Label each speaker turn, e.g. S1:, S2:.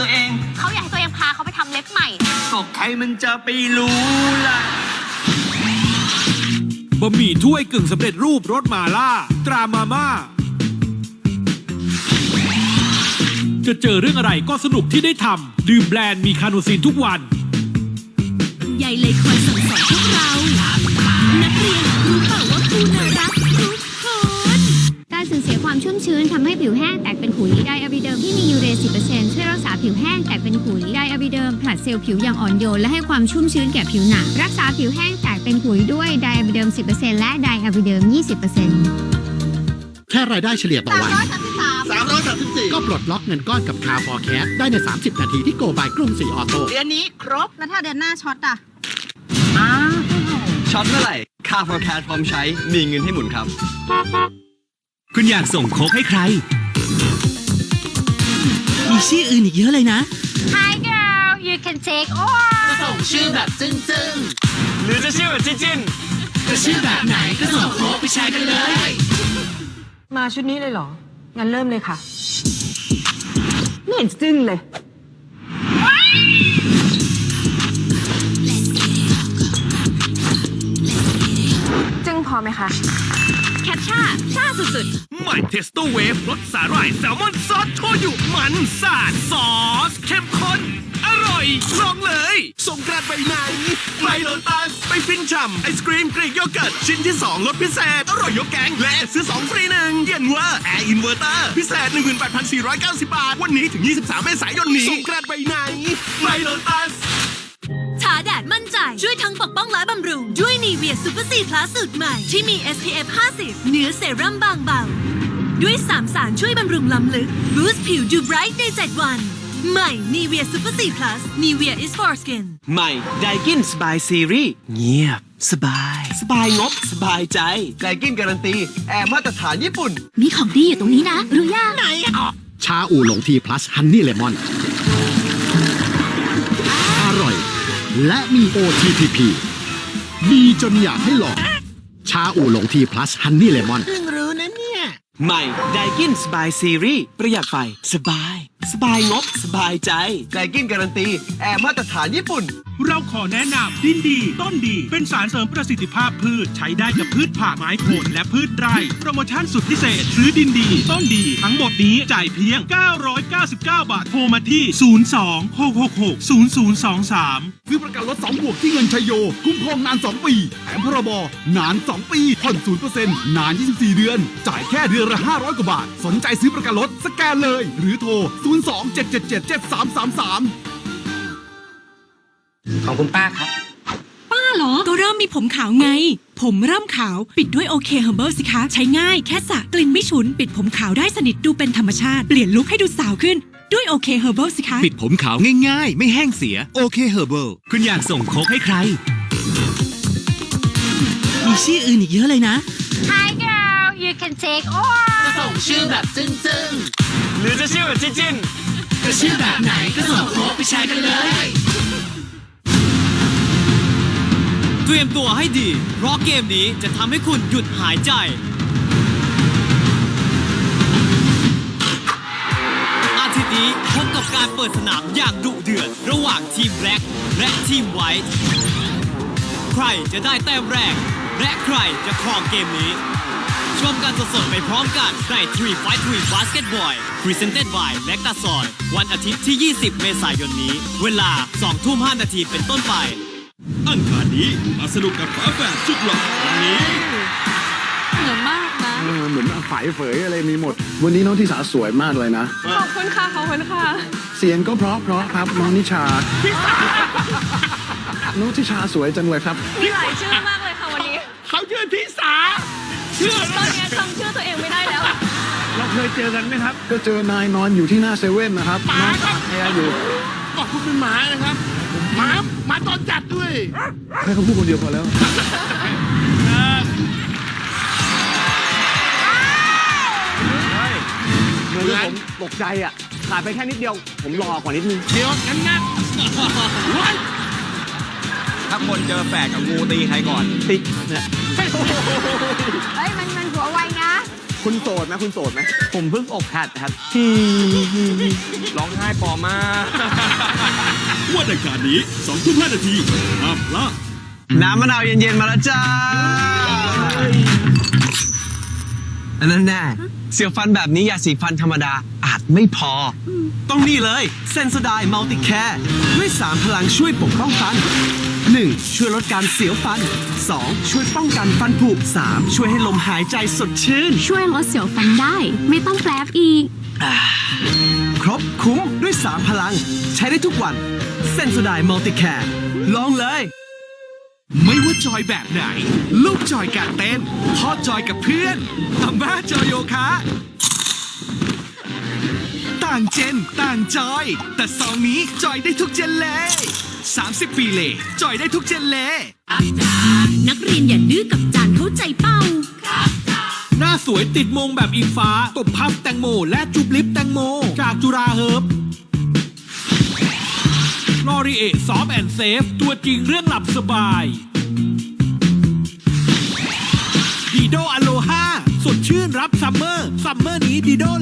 S1: ตัวเอง
S2: เขาอยากให้ตัวเองพาเขาไปทำเล็บใหม่
S1: ก็ใครมันจะไปรู้ล่ะ
S3: บะหมี่ถ้วยกึ่งสำเร็จรูปรสมาล่า ตรามาม่า จะเจอเรื่องอะไรก็สนุกที่ได้ทำดื่มแบรนด์มีคาโนซีนทุกวัน
S4: ยายเลยคอยสั่งสอนพวกเรา นักเรียนรู้เปล่าว่าครูน่ารักทุกคน
S5: การ ชุ่มชื้นทำให้ผิวแห้งแตกเป็นขุยไดอะบิเดิมที่มียูเร10%ช่วยรักษาผิวแห้งแตกเป็นขุยไดอะบิเดิมผลัดเซลล์ผิวอย่างอ่อนโยนและให้ความชุ่มชื้นแก่ผิวหนักรักษาผิวแห้งแตกเป็นขุยด้วยไดอะบิเดิม10%และไดอะบิเดิม20%
S6: แค่รายได้เฉลี่ยต่อวัน
S1: 334
S6: ก็ปลดล็อกเงินก้อนกับคาฟอร์แคสได้ใน 30 นาทีที่โกบายกรุงศรีออโต้
S1: เดือนนี้ครบ
S7: แล้วถ้าเดือนหน้าช็อตอะ
S1: อ้าว
S8: ช็อตเมื่อไหร่ค่า forecast พร้อมใช้มีเงินให้หมุนครับ
S9: คุณอยากส่งโค้กให้ใคร มีชื่ออื่นอีกเยอะเลยนะ
S2: Hi girl you can take all
S1: ส่งชื่อแบบจึ้งจึ้ง
S8: หรือจะชื่อแบบจิ้นจิ้น
S1: จะชื่อแบบไหนก็ส่งโค้ดไปแชร์กันเลย
S7: มาชุดนี้เลยเหรอ งั้นเริ่มเลยค่ะ ไม่เห็นจึ้งเลย จึ้งพอไหมคะ
S4: แคปชั่นซ่าสุด
S3: ใหม่เทสโตเวฟรสสาหร่ายแซลมอนซอสโชยุมันสาดซอสเข้มข้น อร่อยลองเลยส่งกรานต์ไปไหนไมโลตัสไปฟินช่ำไอศกรีมกรีกโยเกิร์ตชิ้นที่ 2 ลดพิเศษ อร่อยยกแกงและซื้อ 2 ฟรีหนึ่งเย็นเวอร์แอร์อินเวอร์เตอร์พิเศษ 18,490 บาท วันนี้ถึง 23 เมษายนนี้ส่งกรานต์ไปไหนไมโลตัส
S4: ๆทาแดดมั่นใจ ช่วยทั้งปกป้องและบำรุง ด้วยนีเวียซูเปอร์ซีพลัสสูตรใหม่ ที่มี SPF 50เนื้อเซรั่มบางเบา ด้วย3สารช่วยบำรุงล้ำลึกบูสต์ผิวดูไบรท์ใน 7 วัน ใหม่นีเวียซูเปอร์ซีพลัสนีเวีย is for skin
S9: ใหม่ไดกินสบายซีรีส์เงียบ สบาย สบายงบ สบายใจ
S8: ไดกินการันตี แอร์มาตรฐานญี่ปุ่น
S4: มีของดีอยู่ตรงนี้นะ รู้ยัง
S6: ชาอูหลงทีพลัสฮันนี่เลมอนอร่อย และมี OTPP ดีจนอยากให้ลอง ชาอูหลงทีพลัสฮันนี่เลมอน
S1: เพิ่งรู้นะเนี่ย
S9: ใหม่ไดกินสบายซีรีส์ประหยัดไฟ สบาย สบายงบ สบายใจ
S8: ไดกินการันตี แอร์มาตรฐานญี่ปุ่น
S3: เราขอแนะนำดินดี ต้นดี เป็นสารเสริมประสิทธิภาพพืช ใช้ได้กับพืชผักไม้ผลและพืชไร่ โปรโมชั่นสุดพิเศษ ซื้อดินดี ต้นดี ทั้งหมดนี้จ่ายเพียง 999 บาท โทรมาที่ 02-666-0023
S10: ซื้อประกันรถ2บวกที่เงินชัยโย คุ้มครองนาน 2 ปีแถมพรบนาน 2 ปีผ่อน0%นาน 24 เดือน จ่ายแค่เดือนละ500 กว่าบาท สนใจซื้อประกันรถสแกนเลย หรือโทร02-777-7333
S1: ของคุณป้าครับ
S4: ป้าเหรอ ก็เริ่มมีผมขาวไง ผมเริ่มขาว ปิดด้วยโอเคเฮอร์เบิลสิคะ ใช้ง่ายแค่สระกลิ่นไม่ฉุน ปิดผมขาวได้สนิทดูเป็นธรรมชาติ เปลี่ยนลุคให้ดูสาวขึ้น ด้วยโอเคเฮอร์เบิลสิคะ
S9: ปิดผมขาวง่ายๆ ไม่แห้งเสียโอเคเฮอร์เบิลคุณอยากส่งโค้กให้ใคร มีชื่ออื่นอีกเยอะเลยนะ
S2: Hi girl you can take all
S1: ส่งชื่อแบบจึ้งจึ้ง
S8: หรือจะชื่อแบบจิ้นจิ้น
S1: จะชื่อแบบไหนก็ส่งโค้ดไปแชร์กันเลย
S9: เตรียมตัวให้ดี เพราะเกมนี้จะทำให้คุณหยุดหายใจ อาทิตย์นี้พบกับการเปิดสนามอย่างดุเดือด ระหว่างทีมแบล็กและทีมไวท์ ใครจะได้แต้มแรก และใครจะครองเกมนี้ ชมกันสดๆไปพร้อมกันใน3 Fight 3 Basketball Presented by แลคตาซอยวันอาทิตย์ที่ 20 เมษายนนี้ เวลา 2 ทุ่ม 5 นาทีเป็นต้นไป
S3: อังคารนี้มาสนุกกับฝาแฝดสุดหล่อวันนี้
S7: เหมือนมากนะ
S10: เหมือนฝ่ายเฝยอะไรมีหมด วันนี้น้องทิสาสวยมากเลยนะ
S7: ขอบคุณค่ะ ขอบคุณค่ะ
S10: เสียงก็เพราะเพราะครับน้องนิชา น้องทิชาสวยจังเลยครับ
S7: มีหลายชื่อมากเลยค่ะวันนี้
S3: เขาชื่อทิสาชื่อ
S7: ตอนนี้จำชื่อตัวเองไม่ได้แล้ว
S3: เราเคยเจอกันไหมครับ
S10: ก็เจอนายนอนอยู่ที่หน้าเซเว่นนะครับ
S3: หมา
S10: น้อง
S3: ครับ
S10: แอร์อยู่
S3: ก็คุณเป็นหมานะครับหมาหมาตอนจัดด้วย
S10: ให้เขาพูดคนเดียวพอแล้ว
S8: เหมือนผมตกใจอะขาดไปแค่นิดเดียว ผมรอกว่านิดนึง
S3: เดี๋ยวงั้นงั้นว้าย
S8: ถ้าคนเจอแฝดกับงูตีใครก่อนติ๊กเนี่ย
S5: เฮ้ยมันมันหัวไวนะ
S8: คุณโสดไหมคุณโสดไหม
S11: ผมเพิ่งอกหัดครับ
S8: ร้องไห้ปลอมมาก
S3: วันอังคารนี้2ทุ่ม5นาทีห้ามพลาด
S12: น้ำมะนาวเย็นๆมาแล้วจ้า อันนั้นแน่เสียวฟันแบบนี้ยาสีฟันธรรมดาอาจไม่พอ ต้องนี่เลยเซนสไดมัลติแคร์ด้วย3พลังช่วยปกป้องฟัน 1. ช่วยลดการเสียวฟัน 2. ช่วยป้องกันฟันผุ 3. ช่วยให้ลมหายใจสดชื่น
S13: ช่วยลดเสียวฟันได้ ไม่ต้องแปลบอีก
S12: ครบคุ้มด้วย 3 พลัง ใช้ได้ทุกวันเซนสไดมัลติแคร์ลองเลย
S14: ไม่ว่าจอยแบบไหน ลูกจอยการเต้นพ่อจอยกับเพื่อนอาม่าจอยโยคะ ต่างเจน ต่างจอย แต่ซองนี้จอยได้ทุกเจนเลย 30 ปีเลยจอยได้ทุกเจนเลย
S15: นักเรียนอย่าดื้อกับจานเข้าใจเป้า
S14: หน้าสวยติดมงแบบอิงฟ้า ตบพับแตงโม และจุบลิปแตงโม จากจุราเฮิร์บลอรีเอซอฟแอนเซฟ ตัวจริงเรื่องหลับสบายดีโดอโลฮาสดชื่นรับซัมเมอร์ ซัมเมอร์นี้ดีโดเลย